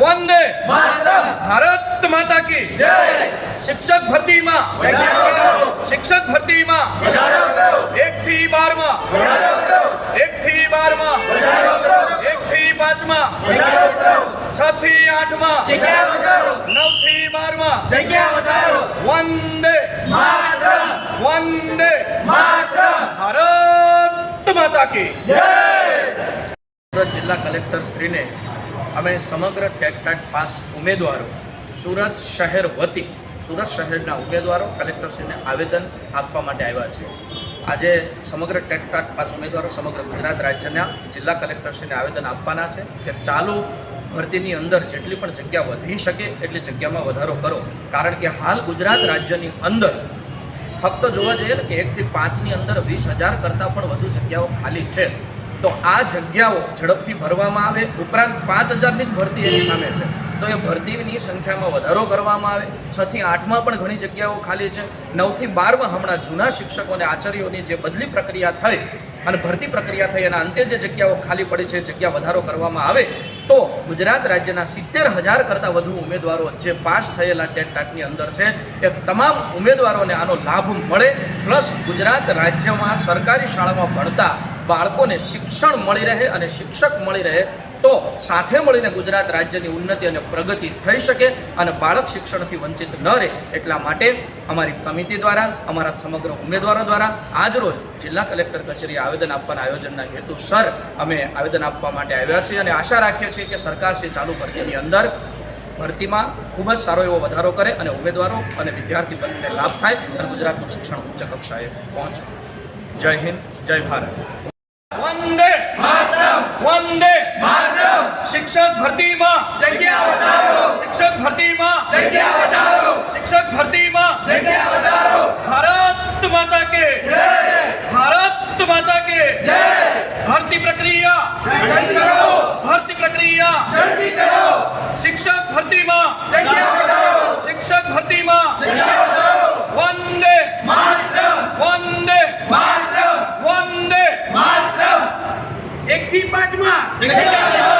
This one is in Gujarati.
વંદે માતરમ ભારત માતા કી જય શિક્ષક ભરતીમાં વધારો કરો શિક્ષક ભરતીમાં વધારો કરો એક થી બારમાં વધારો કરો એક થી બારમાં વધારો કરો એક થી પાંચમાં વધારો કરો છ થી આઠમાં જગ્યા વધારો નવથી બારમાં જગ્યા વધારો વંદે માતરમ વંદે માતરમ ભારત માતા કી જય સુરત જિલ્લા કલેક્ટર શ્રીને અમે સમગ્ર ટેટટાટ પાસ ઉમેદવારો સુરત શહેર વતી, સુરત શહેરના ઉમેદવારો, કલેક્ટરશ્રીને આવેદન આપવા માટે આવ્યા છે આજે સમગ્ર ટેટટાટ પાસ ઉમેદવારો સમગ્ર ગુજરાત રાજ્યના જિલ્લા કલેક્ટરશ્રીને આવેદન આપવાના છે કે ચાલુ ભરતીની અંદર જેટલી પણ જગ્યા વધી શકે એટલી જગ્યામાં વધારો કરો. કારણ કે હાલ ગુજરાત રાજ્યની અંદર ફક્ત જોવા જઈએ ને કે એકથી પાંચની અંદર વીસ હજાર કરતાં પણ વધુ જગ્યાઓ ખાલી છે. તો આ જગ્યાઓ ઝડપથી ભરવામાં આવે. ઉપરાંત પાંચ હજારની જ ભરતી એની સામે છે. તો એ ભરતીની સંખ્યામાં વધારો કરવામાં આવે. છથી આઠમાં પણ ઘણી જગ્યાઓ ખાલી છે. નવથી બારમાં હમણાં જૂના શિક્ષકો અને આચાર્યોની જે બદલી પ્રક્રિયા થઈ અને ભરતી પ્રક્રિયા થઈ એના અંતે જે જગ્યાઓ ખાલી પડી છે, જગ્યા વધારો કરવામાં આવે, તો ગુજરાત રાજ્યના સિત્તેર હજાર કરતાં વધુ ઉમેદવારો જે પાસ થયેલા ટેટ ટાટની અંદર છે. એ તમામ ઉમેદવારોને આનો લાભ મળે. પ્લસ ગુજરાત રાજ્યમાં સરકારી શાળામાં ભણતા બાળકોને શિક્ષણ મળી રહે અને શિક્ષક મળી રહે તો સાથે મળીને ગુજરાત રાજ્યની ઉન્નતિ અને પ્રગતિ થઈ શકે અને બાળક શિક્ષણથી વંચિત ન રહે એટલા માટે અમારી સમિતિ દ્વારા, અમારા સમગ્ર ઉમેદવારો દ્વારા આજરોજ જિલ્લા કલેક્ટર કચેરી આવેદન આપવાના આયોજનના હેતુસર અમે આવેદન આપવા માટે આવ્યા છીએ અને આશા રાખીએ છીએ કે સરકાર શ્રી ચાલુ ભરતીની અંદર ભરતીમાં ખૂબ જ સારો એવો વધારો કરે અને ઉમેદવારો અને વિદ્યાર્થી બંને લાભ થાય અને ગુજરાતનું શિક્ષણ ઉચ્ચ કક્ષાએ પહોંચે. જય હિન્દ, જય ભારત. માતરમ શિક્ષક ભરતીમાં જગ્યા વધારો શિક્ષક ભરતીમાં જગ્યા વધારો શિક્ષક ભરતીમાં જગ્યા વધારો ભારત માતા કે જય ભારત માતા કે જય ભરતી પ્રક્રિયા જલ્દી કરો ભરતી પ્રક્રિયા જલ્દી કરો શિક્ષક ભરતીમાં જગ્યા વધારો શિક્ષક ભરતીમાં જગ્યા વધારો વંદે માતરમ વંદે માતરમ વંદે માતરમ એક થી પાંચમાં જગ્યા વધારો